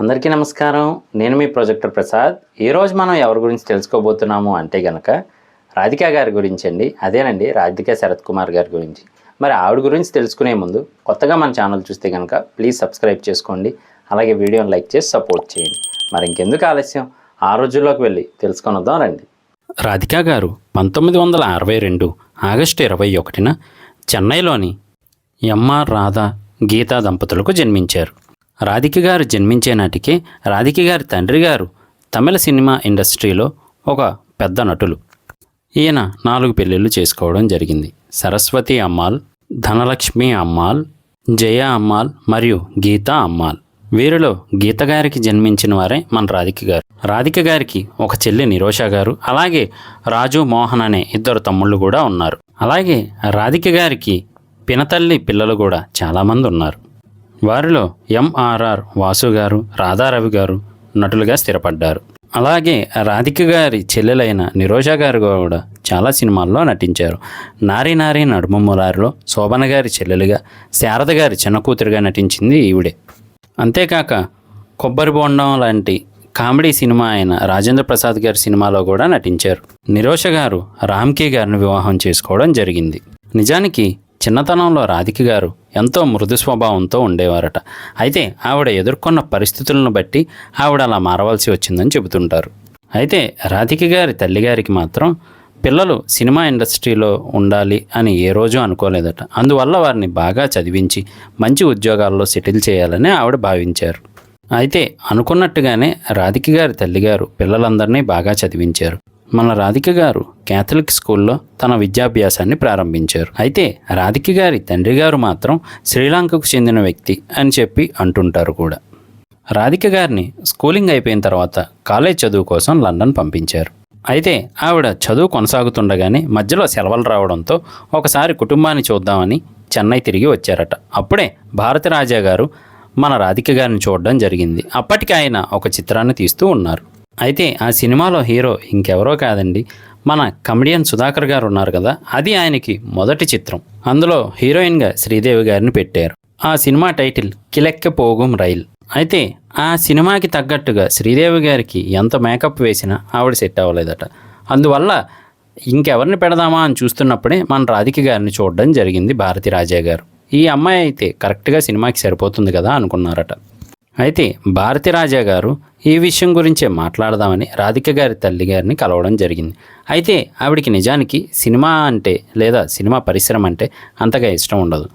అందరికీ నమస్కారం. నేను మీ ప్రొజెక్టర్ ప్రసాద్. ఈరోజు మనం ఎవరి గురించి తెలుసుకోబోతున్నాము అంటే గనక రాధికా గారి గురించి అండి. అదేనండి రాధికా శరత్ కుమార్ గారి గురించి. మరి ఆవిడ గురించి తెలుసుకునే ముందు కొత్తగా మన ఛానల్ చూస్తే కనుక ప్లీజ్ సబ్స్క్రైబ్ చేసుకోండి. అలాగే వీడియోని లైక్ చేసి సపోర్ట్ చేయండి. మరి ఇంకెందుకు ఆలస్యం? ఆ రోజుల్లోకి వెళ్ళి తెలుసుకొని వద్దాం రండి. రాధికా గారు పంతొమ్మిది వందల అరవై రెండు ఆగస్టు ఇరవై ఒకటిన చెన్నైలోని ఎంఆర్ రాధా గీతా దంపతులకు జన్మించారు. రాధిక గారు జన్మించే నాటికే రాధిక గారి తండ్రి గారు తమిళ సినిమా ఇండస్ట్రీలో ఒక పెద్ద నటులు. ఈయన నాలుగు పెళ్ళిళ్ళు చేసుకోవడం జరిగింది. సరస్వతి అమ్మాల్ ధనలక్ష్మి అమ్మాల్ జయ అమ్మాల్ మరియు గీతా అమ్మాల్. వీరిలో గీత గారికి జన్మించిన వారే మన రాధిక గారు. రాధిక గారికి ఒక చెల్లి నిరోష గారు అలాగే రాజు మోహన్ అనే ఇద్దరు తమ్ముళ్ళు కూడా ఉన్నారు. అలాగే రాధిక గారికి పినతల్లి పిల్లలు కూడా చాలామంది ఉన్నారు. వారిలో ఎంఆర్ఆర్ వాసు గారు రాధారవి గారు నటులుగా స్థిరపడ్డారు. అలాగే రాధిక గారి చెల్లెలైన నిరోష గారు కూడా చాలా సినిమాల్లో నటించారు. నారి నారి నడుమ మురారిలో శోభన గారి చెల్లెలుగా శారద గారి చిన్న కూతురుగా నటించింది ఈవిడే. అంతేకాక కొబ్బరి బొండం లాంటి కామెడీ సినిమా అయిన రాజేంద్ర ప్రసాద్ గారి సినిమాలో కూడా నటించారు. నిరోష గారు రామ్కే గారిని వివాహం చేసుకోవడం జరిగింది. నిజానికి చిన్నతనంలో రాధిక గారు ఎంతో మృదు స్వభావంతో ఉండేవారట. అయితే ఆవిడ ఎదుర్కొన్న పరిస్థితులను బట్టి ఆవిడ అలా మారవలసి వచ్చిందని చెబుతుంటారు. అయితే రాధిక గారి తల్లిగారికి మాత్రం పిల్లలు సినిమా ఇండస్ట్రీలో ఉండాలి అని ఏ రోజు అనుకోలేదట. అందువల్ల వారిని బాగా చదివించి మంచి ఉద్యోగాల్లో సెటిల్ చేయాలని ఆవిడ భావించారు. అయితే అనుకున్నట్టుగానే రాధిక గారి తల్లిగారు పిల్లలందరినీ బాగా చదివించారు. మన రాధిక గారు క్యాథలిక్ స్కూల్లో తన విద్యాభ్యాసాన్ని ప్రారంభించారు. అయితే రాధిక గారి తండ్రి గారు మాత్రం శ్రీలంకకు చెందిన వ్యక్తి అని చెప్పి అంటుంటారు కూడా. రాధిక గారిని స్కూలింగ్ అయిపోయిన తర్వాత కాలేజ్ చదువు కోసం లండన్ పంపించారు. అయితే ఆవిడ చదువు కొనసాగుతుండగానే మధ్యలో సెలవులు రావడంతో ఒకసారి కుటుంబాన్ని చూద్దామని చెన్నై తిరిగి వచ్చారట. అప్పుడే భారత రాజా గారు మన రాధిక గారిని చూడడం జరిగింది. అప్పటికి ఆయన ఒక చిత్రాన్ని తీస్తూ ఉన్నారు. అయితే ఆ సినిమాలో హీరో ఇంకెవరో కాదండి. మన కమెడియన్ సుధాకర్ గారు ఉన్నారు కదా అది ఆయనకి మొదటి చిత్రం. అందులో హీరోయిన్గా శ్రీదేవి గారిని పెట్టారు. ఆ సినిమా టైటిల్ కిలెక్క పోగుం రైల్. అయితే ఆ సినిమాకి తగ్గట్టుగా శ్రీదేవి గారికి ఎంత మేకప్ వేసినా ఆవిడ సెట్ అవ్వలేదట. అందువల్ల ఇంకెవరిని పెడదామా అని చూస్తున్నప్పుడే మన రాధిక గారిని చూడడం జరిగింది భారతి రాజా గారు. ఈ అమ్మాయి అయితే కరెక్ట్గా సినిమాకి సరిపోతుంది కదా అనుకున్నారట. అయితే భారతి రాజా గారు ఈ విషయం గురించే మాట్లాడదామని రాధిక గారి తల్లి గారిని కలవడం జరిగింది. అయితే ఆవిడికి నిజానికి సినిమా అంటే లేదా సినిమా పరిశ్రమ అంటే అంతగా ఇష్టం ఉండదు.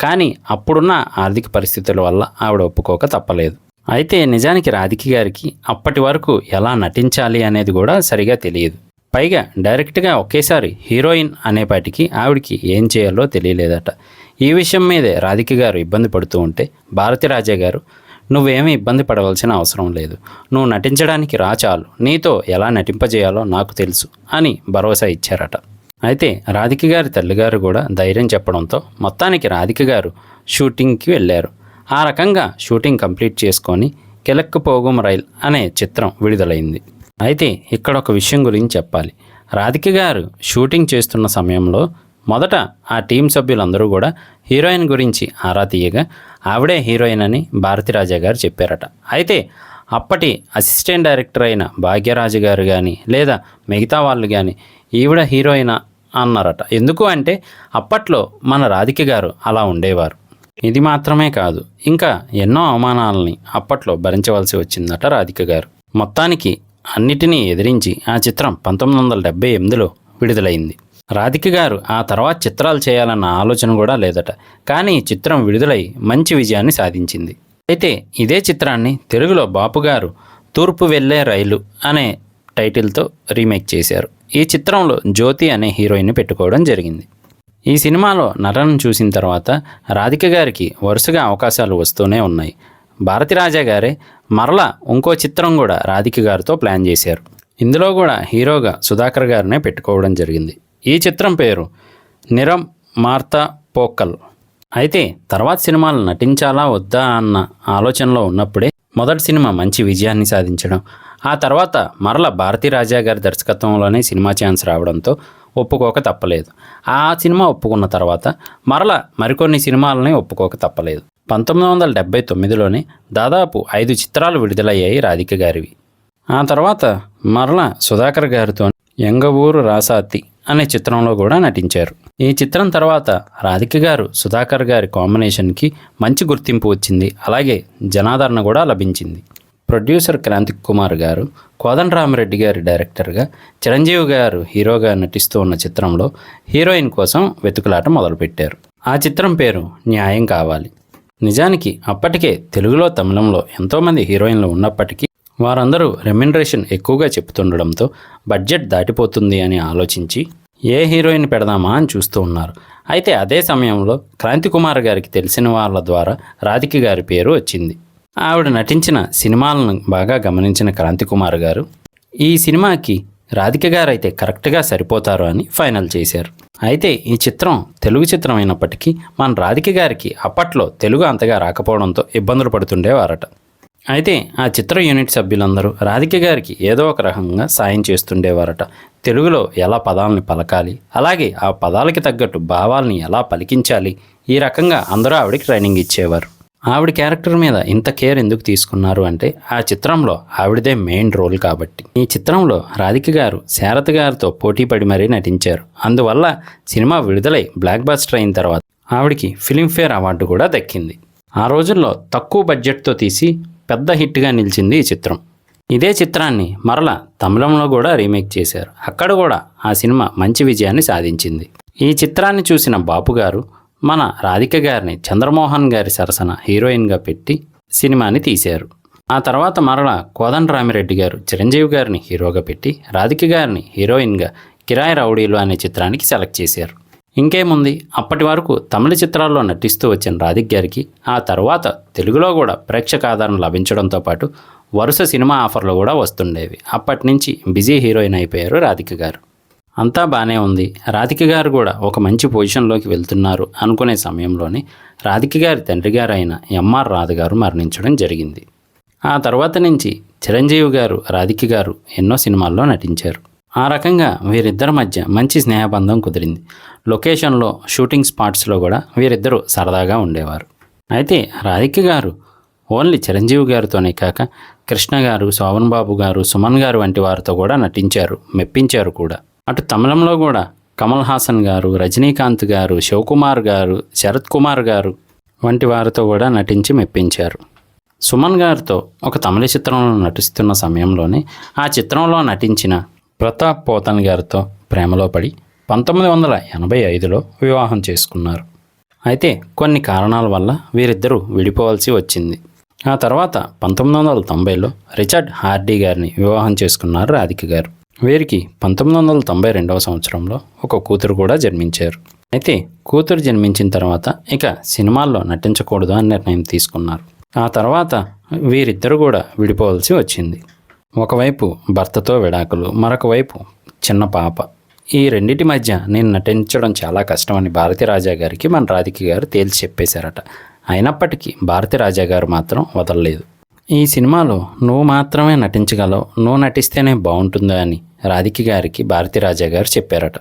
కానీ అప్పుడున్న ఆర్థిక పరిస్థితుల వల్ల ఆవిడ ఒప్పుకోక తప్పలేదు. అయితే నిజానికి రాధిక గారికి అప్పటి వరకు ఎలా నటించాలి అనేది కూడా సరిగా తెలియదు. పైగా డైరెక్ట్గా ఒకేసారి హీరోయిన్ అనేపాటికి ఆవిడికి ఏం చేయాలో తెలియలేదట. ఈ విషయం మీదే రాధిక గారు ఇబ్బంది పడుతూ ఉంటే భారతి రాజా గారు నువ్వేమీ ఇబ్బంది పడవలసిన అవసరం లేదు. నువ్వు నటించడానికి రా చాలు. నీతో ఎలా నటింపజేయాలో నాకు తెలుసు అని భరోసా ఇచ్చారట. అయితే రాధిక గారి తల్లిగారు కూడా ధైర్యం చెప్పడంతో మొత్తానికి రాధిక గారు షూటింగ్కి వెళ్ళారు. ఆ రకంగా షూటింగ్ కంప్లీట్ చేసుకొని కిలక్కు పోగుం రైల్ అనే చిత్రం విడుదలైంది. అయితే ఇక్కడ ఒక విషయం గురించి చెప్పాలి. రాధిక గారు షూటింగ్ చేస్తున్న సమయంలో మొదట ఆ టీం సభ్యులందరూ కూడా హీరోయిన్ గురించి ఆరా తీయగా ఆవిడే హీరోయిన్ అని భారతిరాజా గారు చెప్పారట. అయితే అప్పటి అసిస్టెంట్ డైరెక్టర్ అయిన భాగ్యరాజు గారు కానీ లేదా మిగతా వాళ్ళు కానీ ఈవిడ హీరోయిన్ అన్నారట. ఎందుకు అంటే అప్పట్లో మన రాధిక గారు అలా ఉండేవారు. ఇది మాత్రమే కాదు ఇంకా ఎన్నో అవమానాలని అప్పట్లో భరించవలసి వచ్చిందట రాధిక గారు. మొత్తానికి అన్నిటినీ ఎదిరించి ఆ చిత్రం పంతొమ్మిది వందల డెబ్బై ఎనిమిదిలో విడుదలైంది. రాధిక గారు ఆ తర్వాత చిత్రాలు చేయాలన్న ఆలోచన కూడా లేదట. కానీ ఈ చిత్రం విడుదలై మంచి విజయాన్ని సాధించింది. అయితే ఇదే చిత్రాన్ని తెలుగులో బాపు గారు తూర్పు వెళ్ళే రైలు అనే టైటిల్తో రీమేక్ చేశారు. ఈ చిత్రంలో జ్యోతి అనే హీరోయిన్ని పెట్టుకోవడం జరిగింది. ఈ సినిమాలో నటనను చూసిన తర్వాత రాధిక గారికి వరుసగా అవకాశాలు వస్తూనే ఉన్నాయి. భారతి రాజా గారే మరలా ఇంకో చిత్రం కూడా రాధిక గారితో ప్లాన్ చేశారు. ఇందులో కూడా హీరోగా సుధాకర్ గారినే పెట్టుకోవడం జరిగింది. ఈ చిత్రం పేరు నిరం మార్తా పోక్కల్ అయితే తర్వాత సినిమాలు నటించాలా వద్దా అన్న ఆలోచనలో ఉన్నప్పుడే మొదటి సినిమా మంచి విజయాన్ని సాధించడం ఆ తర్వాత మరల భారతీ రాజా గారి దర్శకత్వంలోనే సినిమా ఛాన్స్ రావడంతో ఒప్పుకోక తప్పలేదు. ఆ సినిమా ఒప్పుకున్న తర్వాత మరల మరికొన్ని సినిమాలని ఒప్పుకోక తప్పలేదు. పంతొమ్మిది వందల డెబ్బై తొమ్మిదిలోనే దాదాపు ఐదు చిత్రాలు విడుదలయ్యాయి రాధిక గారివి. ఆ తర్వాత మరల సుధాకర్ గారితో ఎంగవూరు రాసాతి అనే చిత్రంలో కూడా నటించారు. ఈ చిత్రం తర్వాత రాధిక గారు సుధాకర్ గారి కాంబినేషన్కి మంచి గుర్తింపు వచ్చింది. అలాగే జనాదరణ కూడా లభించింది. ప్రొడ్యూసర్ క్రాంతి కుమార్ గారు కోదండరామిరెడ్డి గారి డైరెక్టర్గా చిరంజీవి గారు హీరోగా నటిస్తూ ఉన్న చిత్రంలో హీరోయిన్ కోసం వెతుకులాట మొదలుపెట్టారు. ఆ చిత్రం పేరు న్యాయం కావాలి. నిజానికి అప్పటికే తెలుగులో తమిళంలో ఎంతోమంది హీరోయిన్లు ఉన్నప్పటికీ వారందరూ రెమ్యునరేషన్ ఎక్కువగా చెప్తుండడంతో బడ్జెట్ దాటిపోతుంది అని ఆలోచించి ఏ హీరోయిన్ పెడదామా అని చూస్తూ ఉన్నారు. అయితే అదే సమయంలో క్రాంతి కుమార్ గారికి తెలిసిన వాళ్ళ ద్వారా రాధిక గారి పేరు వచ్చింది. ఆవిడ నటించిన సినిమాలను బాగా గమనించిన క్రాంతి కుమార్ గారు ఈ సినిమాకి రాధిక గారు అయితే కరెక్ట్గా సరిపోతారు అని ఫైనల్ చేశారు. అయితే ఈ చిత్రం తెలుగు చిత్రం అయినప్పటికీ మన రాధిక గారికి అప్పట్లో తెలుగు అంతగా రాకపోవడంతో ఇబ్బందులు పడుతుండేవారట. అయితే ఆ చిత్ర యూనిట్ సభ్యులందరూ రాధిక గారికి ఏదో ఒక రకంగా సాయం చేస్తుండేవారట. తెలుగులో ఎలా పదాలని పలకాలి అలాగే ఆ పదాలకి తగ్గట్టు భావాల్ని ఎలా పలికించాలి ఈ రకంగా అందరూ ఆవిడకి ట్రైనింగ్ ఇచ్చేవారు. ఆవిడ క్యారెక్టర్ మీద ఇంత కేర్ ఎందుకు తీసుకున్నారు అంటే ఆ చిత్రంలో ఆవిడదే మెయిన్ రోల్ కాబట్టి. ఈ చిత్రంలో రాధిక గారు శారద గారితో పోటీ పడి మరీ నటించారు. అందువల్ల సినిమా విడుదలై బ్లాక్ బస్టర్ అయిన తర్వాత ఆవిడకి ఫిలింఫేర్ అవార్డు కూడా దక్కింది. ఆ రోజుల్లో తక్కువ బడ్జెట్తో తీసి పెద్ద హిట్గా నిలిచింది ఈ చిత్రం. ఇదే చిత్రాన్ని మరల తమిళంలో కూడా రీమేక్ చేశారు. అక్కడ కూడా ఆ సినిమా మంచి విజయాన్ని సాధించింది. ఈ చిత్రాన్ని చూసిన బాపు గారు మన రాధిక గారిని చంద్రమోహన్ గారి సరసన హీరోయిన్గా పెట్టి సినిమాని తీశారు. ఆ తర్వాత మరల కోదండరామిరెడ్డి గారు చిరంజీవి గారిని హీరోగా పెట్టి రాధిక గారిని హీరోయిన్గా కిరాయి రౌడీలు అనే చిత్రానికి సెలెక్ట్ చేశారు. ఇంకేముంది? అప్పటి వరకు తమిళ చిత్రాల్లో నటిస్తూ వచ్చిన రాధిక్ గారికి ఆ తర్వాత తెలుగులో కూడా ప్రేక్షక ఆదరణ లభించడంతో పాటు వరుస సినిమా ఆఫర్లు కూడా వస్తుండేవి. అప్పటి నుంచి బిజీ హీరోయిన్ అయిపోయారు రాధిక గారు. అంతా బాగానే ఉంది. రాధిక గారు కూడా ఒక మంచి పొజిషన్లోకి వెళ్తున్నారు అనుకునే సమయంలోనే రాధిక గారి తండ్రి గారు అయిన ఎంఆర్ రాధ గారు మరణించడం జరిగింది. ఆ తర్వాత నుంచి చిరంజీవి గారు రాధిక గారు ఎన్నో సినిమాల్లో నటించారు. ఆ రకంగా వీరిద్దరి మధ్య మంచి స్నేహబంధం కుదిరింది. లొకేషన్లో షూటింగ్ స్పాట్స్లో కూడా వీరిద్దరూ సరదాగా ఉండేవారు. అయితే రాధిక గారు ఓన్లీ చిరంజీవి గారితోనే కాక కృష్ణ గారు శోభన్ బాబు గారు సుమన్ గారు వంటి వారితో కూడా నటించారు మెప్పించారు కూడా. అటు తమిళంలో కూడా కమల్ హాసన్ గారు రజనీకాంత్ గారు శివకుమార్ గారు శరత్ కుమార్ గారు వంటి వారితో కూడా నటించి మెప్పించారు. సుమన్ గారితో ఒక తమిళ చిత్రంలో నటిస్తున్న సమయంలోనే ఆ చిత్రంలో నటించిన ప్రతాప్ పోతన్ గారితో ప్రేమలో పడి పంతొమ్మిది వందల ఎనభై ఐదులో వివాహం చేసుకున్నారు. అయితే కొన్ని కారణాల వల్ల వీరిద్దరూ విడిపోవాల్సి వచ్చింది. ఆ తర్వాత పంతొమ్మిది వందల తొంభైలో రిచర్డ్ హార్డీ గారిని వివాహం చేసుకున్నారు రాధిక గారు. వీరికి పంతొమ్మిది వందల తొంభై రెండవ సంవత్సరంలో ఒక కూతురు కూడా జన్మించారు. అయితే కూతురు జన్మించిన తర్వాత ఇక సినిమాల్లో నటించకూడదు అని నిర్ణయం తీసుకున్నారు. ఆ తర్వాత వీరిద్దరు కూడా విడిపోవాల్సి వచ్చింది. ఒకవైపు భర్తతో విడాకులు మరొక వైపు చిన్న పాప. ఈ రెండింటి మధ్య నేను నటించడం చాలా కష్టమని భారతి రాజా గారికి మన రాధిక గారు తేల్చి చెప్పేశారట. అయినప్పటికీ భారతీ రాజా గారు మాత్రం వదలలేదు. ఈ సినిమాలో నువ్వు మాత్రమే నటించగలవు నువ్వు నటిస్తేనే బాగుంటుందా అని రాధిక గారికి భారతీ రాజా గారు చెప్పారట.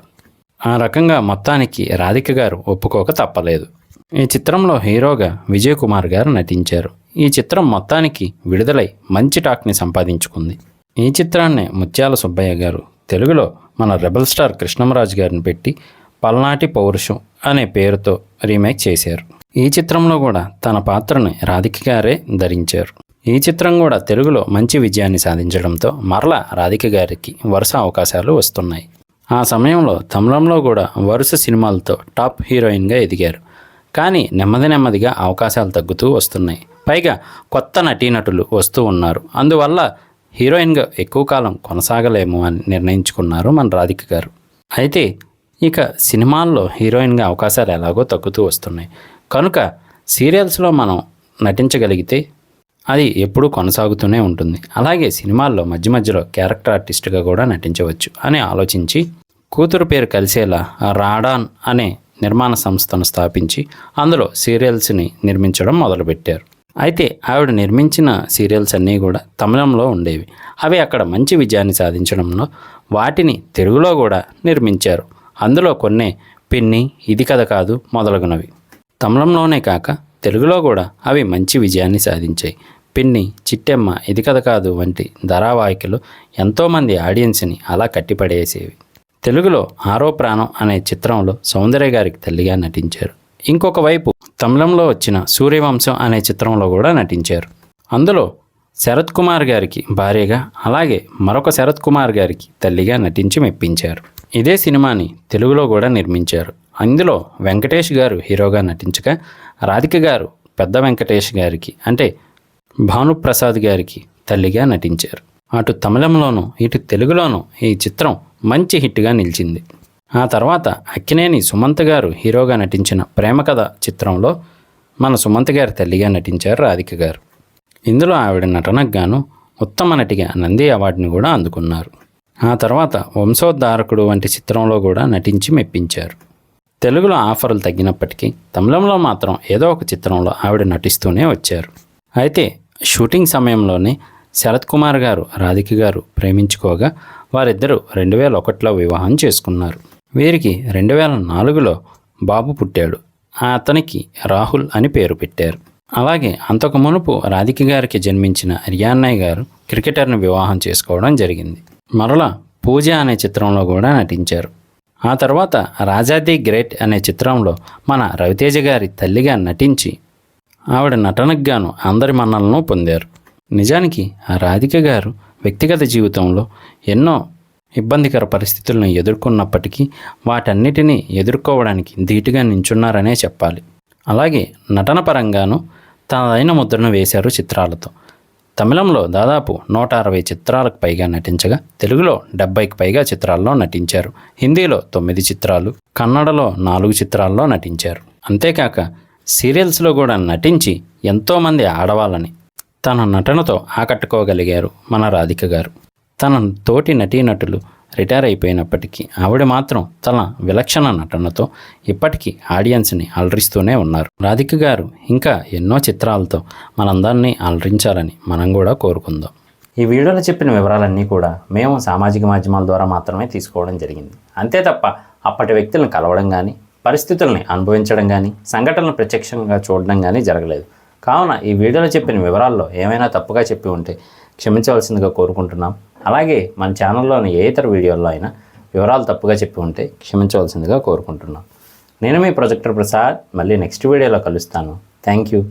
ఆ రకంగా మొత్తానికి రాధిక గారు ఒప్పుకోక తప్పలేదు. ఈ చిత్రంలో హీరోగా విజయ్ కుమార్ గారు నటించారు. ఈ చిత్రం మొత్తానికి విడుదలై మంచి టాక్ని సంపాదించుకుంది. ఈ చిత్రాన్ని ముత్యాల సుబ్బయ్య గారు తెలుగులో మన రెబల్ స్టార్ కృష్ణమరాజు గారిని పెట్టి పల్నాటి పౌరుషం అనే పేరుతో రీమేక్ చేశారు. ఈ చిత్రంలో కూడా తన పాత్రని రాధిక గారే ధరించారు. ఈ చిత్రం కూడా తెలుగులో మంచి విజయాన్ని సాధించడంతో మరలా రాధిక గారికి వరుస అవకాశాలు వస్తున్నాయి. ఆ సమయంలో తమిళంలో కూడా వరుస సినిమాలతో టాప్ హీరోయిన్గా ఎదిగారు. కానీ నెమ్మది నెమ్మదిగా అవకాశాలు తగ్గుతూ వస్తున్నాయి. పైగా కొత్త నటీనటులు వస్తూ ఉన్నారు. అందువల్ల హీరోయిన్గా ఎక్కువ కాలం కొనసాగలేము అని నిర్ణయించుకున్నారు మన రాధిక గారు. అయితే ఇక సినిమాల్లో హీరోయిన్గా అవకాశాలు ఎలాగో తగ్గుతూ వస్తున్నాయి. కనుక సీరియల్స్లో మనం నటించగలిగితే అది ఎప్పుడూ కొనసాగుతూనే ఉంటుంది. అలాగే సినిమాల్లో మధ్య మధ్యలో క్యారెక్టర్ ఆర్టిస్ట్గా కూడా నటించవచ్చు అని ఆలోచించి కూతురు పేరు కలిసేలా రాడాన్ అనే నిర్మాణ సంస్థను స్థాపించి అందులో సీరియల్స్ని నిర్మించడం మొదలుపెట్టారు. అయితే ఆవిడ నిర్మించిన సీరియల్స్ అన్నీ కూడా తమిళంలో ఉండేవి. అవి అక్కడ మంచి విజయాన్ని సాధించడంలో వాటిని తెలుగులో కూడా నిర్మించారు. అందులో కొన్ని పిన్ని ఇది కథ కాదు మొదలగునవి. తమిళంలోనే కాక తెలుగులో కూడా అవి మంచి విజయాన్ని సాధించాయి. పిన్ని చిట్టెమ్మ ఇది కథ కాదు వంటి ధారావాహికలు ఎంతోమంది ఆడియన్స్ని అలా కట్టిపడేసేవి. తెలుగులో ఆరో ప్రాణం అనే చిత్రంలో సౌందర్య గారికి తల్లిగా నటించారు. ఇంకొక వైపు తమిళంలో వచ్చిన సూర్యవంశం అనే చిత్రంలో కూడా నటించారు. అందులో శరత్ కుమార్ గారికి భార్యగా అలాగే మరొక శరత్ కుమార్ గారికి తల్లిగా నటించి మెప్పించారు. ఇదే సినిమాని తెలుగులో కూడా నిర్మించారు. అందులో వెంకటేష్ గారు హీరోగా నటించగా రాధిక గారు పెద్ద వెంకటేష్ గారికి అంటే భానుప్రసాద్ గారికి తల్లిగా నటించారు. అటు తమిళంలోనూ ఇటు తెలుగులోనూ ఈ చిత్రం మంచి హిట్గా నిలిచింది. ఆ తర్వాత అక్కినేని సుమంత్ గారు హీరోగా నటించిన ప్రేమ కథ చిత్రంలో మన సుమంత్ గారి తల్లిగా నటించారు రాధిక గారు. ఇందులో ఆవిడ నటనకు గాను ఉత్తమ నటిగా నంది అవార్డుని కూడా అందుకున్నారు. ఆ తర్వాత వంశోద్ధారకుడు వంటి చిత్రంలో కూడా నటించి మెప్పించారు. తెలుగులో ఆఫర్లు తగ్గినప్పటికీ తమిళంలో మాత్రం ఏదో ఒక చిత్రంలో ఆవిడ నటిస్తూనే వచ్చారు. అయితే షూటింగ్ సమయంలోనే శరత్ కుమార్ గారు రాధిక గారు ప్రేమించుకోగా వారిద్దరూ రెండు వేల ఒకటిలో వివాహం చేసుకున్నారు. వీరికి రెండు వేల నాలుగులో బాబు పుట్టాడు. ఆ అతనికి రాహుల్ అని పేరు పెట్టారు. అలాగే అంతకు మునుపు రాధిక గారికి జన్మించిన రియాన్నయ్య గారు క్రికెటర్ని వివాహం చేసుకోవడం జరిగింది. మరలా పూజ అనే చిత్రంలో కూడా నటించారు. ఆ తర్వాత రాజాది గ్రేట్ అనే చిత్రంలో మన రవితేజ గారి తల్లిగా నటించి ఆవిడ నటనకు గాను అందరి మన్నలను పొందారు. నిజానికి ఆ రాధిక గారు వ్యక్తిగత జీవితంలో ఎన్నో ఇబ్బందికర పరిస్థితులను ఎదుర్కొన్నప్పటికీ వాటన్నిటినీ ఎదుర్కోవడానికి ధీటుగా నించున్నారనే చెప్పాలి. అలాగే నటన పరంగాను తనదైన ముద్రను వేశారు చిత్రాలతో. తమిళంలో దాదాపు నూట అరవై చిత్రాలకు పైగా నటించగా తెలుగులో డెబ్బైకి పైగా చిత్రాల్లో నటించారు. హిందీలో తొమ్మిది చిత్రాలు కన్నడలో నాలుగు చిత్రాల్లో నటించారు. అంతేకాక సీరియల్స్లో కూడా నటించి ఎంతోమంది ఆడవాళ్ళని తన నటనతో ఆకట్టుకోగలిగారు మన రాధిక గారు. తన తోటి నటీనటులు రిటైర్ అయిపోయినప్పటికీ ఆవిడ మాత్రం తన విలక్షణ నటనతో ఇప్పటికీ ఆడియన్స్ని అలరిస్తూనే ఉన్నారు. రాధిక గారు ఇంకా ఎన్నో చిత్రాలతో మనందరినీ అలరించాలని మనం కూడా కోరుకుందాం. ఈ వీడియోలో చెప్పిన వివరాలన్నీ కూడా మేము సామాజిక మాధ్యమాల ద్వారా మాత్రమే తీసుకోవడం జరిగింది. అంతే తప్ప అప్పటి వ్యక్తులను కలవడం కానీ పరిస్థితుల్ని అనుభవించడం కానీ సంఘటనలు ప్రత్యక్షంగా చూడడం కానీ జరగలేదు. కావున ఈ వీడియోలో చెప్పిన వివరాల్లో ఏమైనా తప్పుగా చెప్పి ఉంటే క్షమించవలసిందిగా కోరుకుంటున్నాం. అలాగే మన ఛానల్లోని ఏ ఇతర వీడియోల్లో అయినా వివరాలు తప్పుగా చెప్పి ఉంటే క్షమించవలసిందిగా కోరుకుంటున్నాం. నేను మీ ప్రొజెక్టర్ ప్రసాద్. మళ్ళీ నెక్స్ట్ వీడియోలో కలుస్తాను. Thank you.